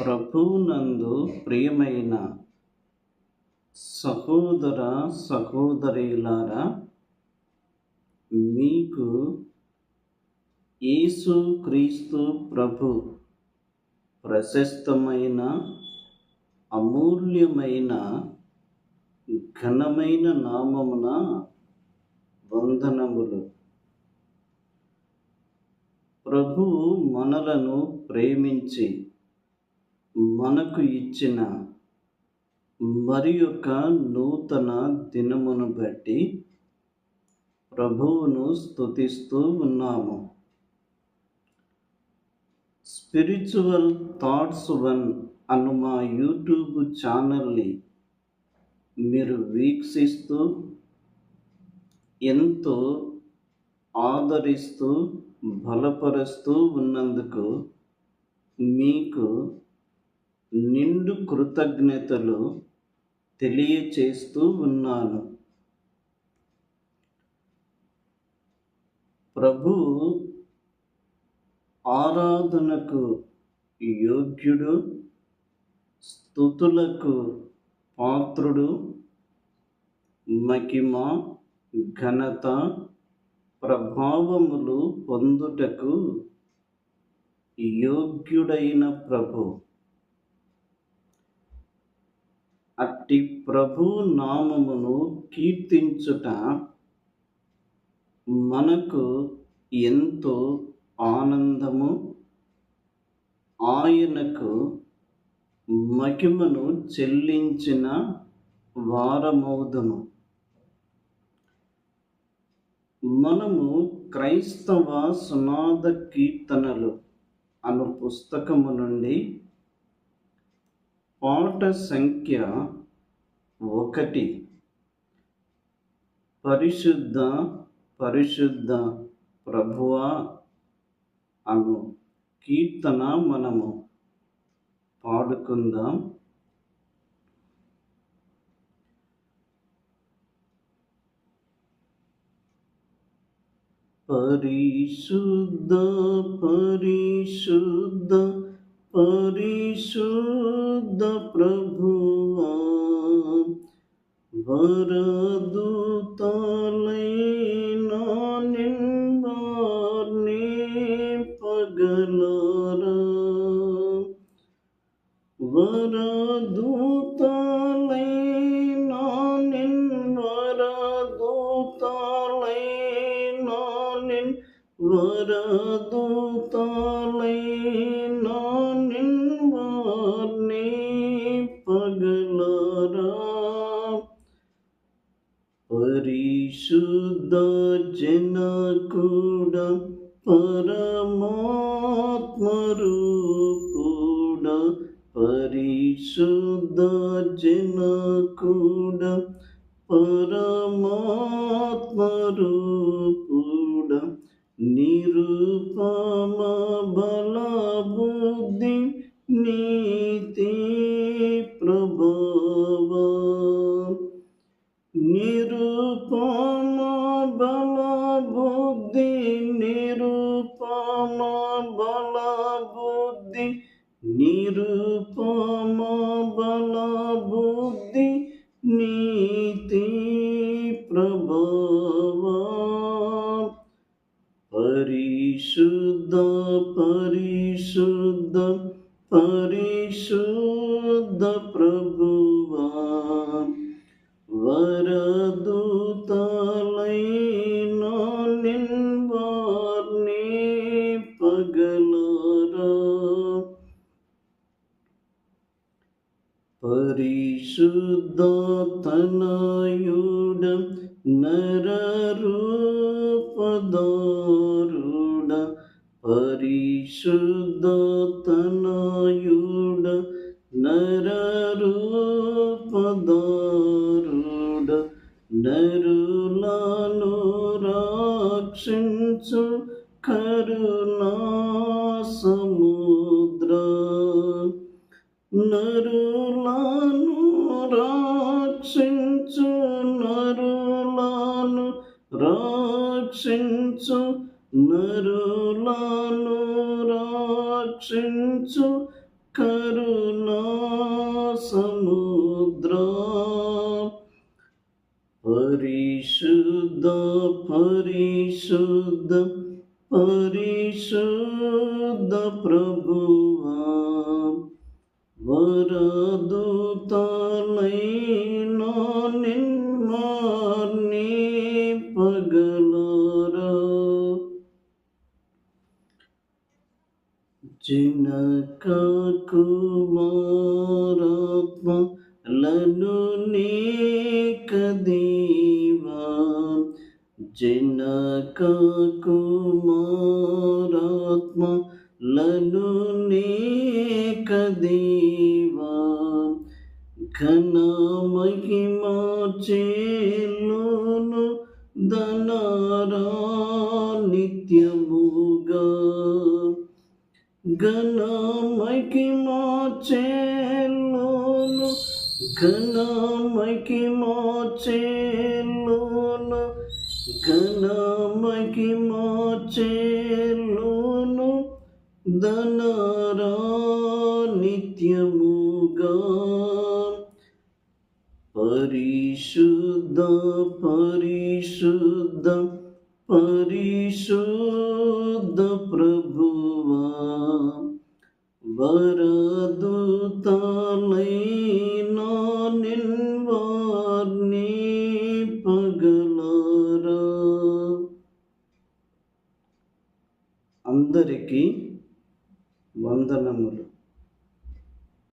ప్రభునందు ప్రియమైన సహోదర సహోదరులారా మీకు యేసు క్రీస్తు ప్రభు ప్రశస్తమైన అమూల్యమైన ఘనమైన నామమున వందనములు. ప్రభు మనలను ప్రేమించి మనకు ఇచ్చిన మరి యొక్క నూతన దినమును బట్టి ప్రభువును స్తుతిస్తూ ఉన్నాము. స్పిరిచువల్ థాట్స్ వన్ అను మా యూట్యూబ్ ఛానల్ని మీరు వీక్షిస్తూ ఎంతో ఆదరిస్తూ బలపరుస్తూ ఉన్నందుకు మీకు నిండు కృతజ్ఞతలు తెలియచేస్తూ ఉన్నాను. ప్రభు ఆరాధనకు యోగ్యుడు స్థుతులకు పాత్రుడు మహిమ ఘనత ప్రభావములు పొందుటకు యోగ్యుడైన ప్రభు. అట్టి ప్రభు నామమును కీర్తించుట మనకు ఎంతో ఆనందము. ఆయనకు మహిమను చెల్లించిన వారమౌదును మనము క్రైస్తవ సునాద కీర్తనలు అను పుస్తకము నుండి పాట సంఖ్య ఒకటి. పరిశుద్ధ పరిశుద్ధ ప్రభువా అను కీర్తన మనము పాడుకుందాం. పరిశుద్ధ పరిశుద్ధ పరిశుద్ధ பரது தாலை நான் என்பார் நீ பகலார? வரது தாலை நான் வரது தாலை நான் வரது தாலை పరమాత్మరూపుడ పరిశుద్ధ జనకుడ పరమాత్మరూపుడ నిరుపమ బల బుద్ధి నీతి ప్రభవ నిరుపమ బల బుద్ధి నిరుపమ బల బుద్ధి నీతి ప్రభావ పరిశుద్ధ పరిశుద్ధ పరిశుద్ధ ప్రభువా പരിശുദ്ധാത്തനായുടെ നരൂപദാരുട പരിശുദ്ധാത്തനായുടെ നരൂപദാരുട നരുളാനു രാക്ഷിച്ചു കരുണാസമുദ്ര നരു రక్షించు నరులను రక్షించు కరుణా కరుణా సముద్ర పరిశుద్ధ పరిశుద్ధ పరిశుద్ధ ప్రభువా వరదూతలైనా జనక కుమారాత్మలను లను నీకదీవా జనక కుమారాత్మ లను నీకదీవా ఘన మహిమా చేను ధనారా నిత్యముగా. ఘన మహిమా చేలోను ఘన మహిమా చేలోను ఘన మహిమా చేలోను ధనరా నిత్యముగా పరిశుద్ధ పరిశుద్ధ పరిశుద్ధ ప్రభువా వరదూతలైనా నిన్వార్ని